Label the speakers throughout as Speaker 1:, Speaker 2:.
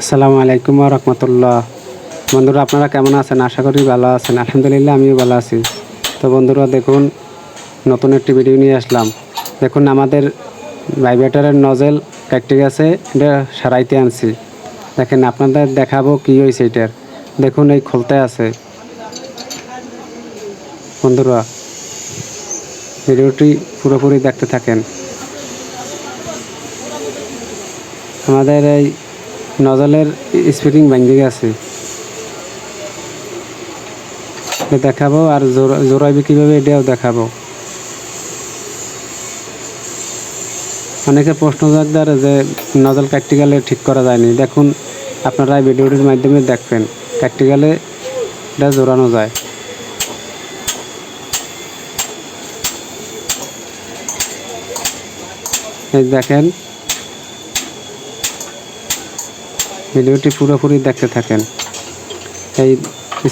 Speaker 1: আসসালামু আলাইকুম রহমতুল্লাহ। বন্ধুরা, আপনারা কেমন আছেন? আশা করি ভালো আছেন। আলহামদুলিল্লাহ, আমিও ভালো আছি। তো বন্ধুরা, দেখুন, নতুন একটি ভিডিও নিয়ে আসলাম। দেখুন, আমাদের ভাইব্রেটারের নজেল কাটতে গেছে এটা সারাইতে আনছি। দেখেন, আপনাদের দেখাবো কি হয়েছে এটার। দেখুন, এই খুলতে আছে। বন্ধুরা, ভিডিওটি পুরোপুরি দেখতে থাকেন। আমাদের এই নজলের স্প্রিং ভেঙে গেছে দেখাবো আর জোড়াইবে কীভাবে এটাও দেখাবো। অনেকে প্রশ্ন জাগদার যে নজল কাটতে ঠিক করা যায়নি। দেখুন, আপনারা ভিডিওটির মাধ্যমে দেখবেন কাটতে এটা জোরানো যায়। দেখেন ভিডিওটি পুরোপুরি দেখতে থাকেন। এই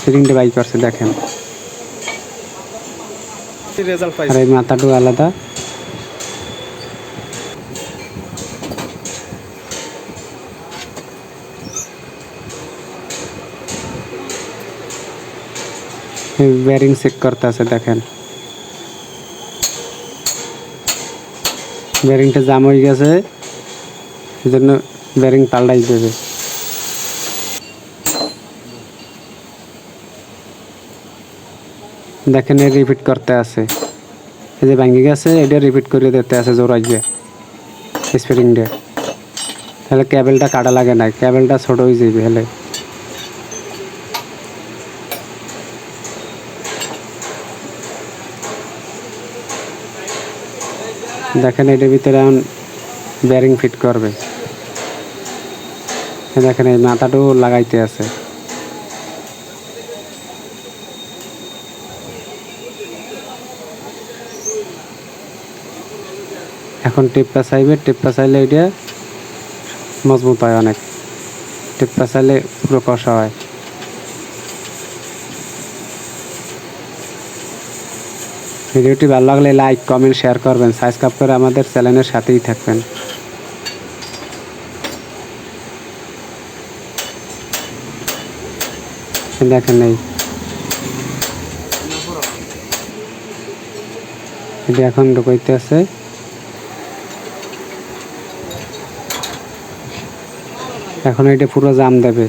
Speaker 1: স্প্রিংটা বাই করছে, দেখেন।
Speaker 2: রেজাল্ট
Speaker 1: আর এই মাথাটু আলাদা। ব্যারিং চেক করতে আছে দেখেন। ব্যারিংটা জাম হয়ে গেছে এই জন্য ব্যারিং পাল্টাই দেবে। দেখেন রিপিট করতে আছে। এই যে ভাঙ্গি গেছে, এটা রিপিট করে দিতে আছে দিয়ে স্প্রিং দিয়ে তাহলে ক্যাবেলটা কাটা লাগে না ক্যাবেলটা ছোট হয়ে যাবে হলে। দেখেন এটার ভিতরে এখন ব্যারিং ফিট করবে। দেখেন এই মাথাটাও লাগাইতে আছে। এখন টেপটা চাইবে, টেপটা চাইলে এটা মজবুত হয় অনেক। টেপটা চাইলে পুরো কষা হয়। ভিডিওটি ভালো লাগলে লাইক, কমেন্ট, শেয়ার করবেন। সাবস্ক্রাইব করে আমাদের চ্যানেলের সাথেই থাকবেন। দেখেন এই। এটা এখন ঢুকাইতে আছে। এখন এটা পুরো জাম দেবে।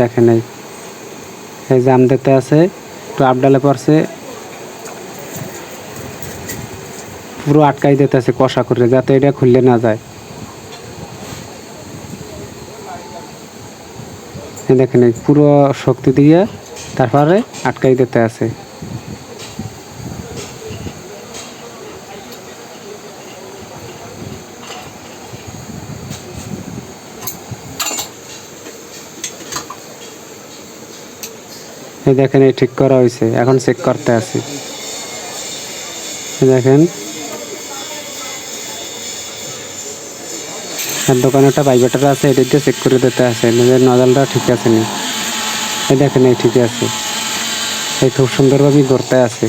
Speaker 1: দেখেন এই এই জাম দিতে আছে, একটু আপডালে পড়ছে। পুরো আটকাই দিতে আছে কষা করে, যাতে এটা খুললে না যায়। দেখেন পুরো শক্তি দিয়ে তারপরে আটকাই দিতে আছে। এই দেখেন, এই ঠিক করা হয়েছে এখন চেক করতে আসি। দেখেন। দোকানে একটা ভাইব্রেটার আছে এটা দিয়ে চেক করে দিতে আছে নিজের নজলটা ঠিক আছে নি। এই দেখেন, এই ঠিক আছে। এই খুব সুন্দরভাবে গড়তে আছে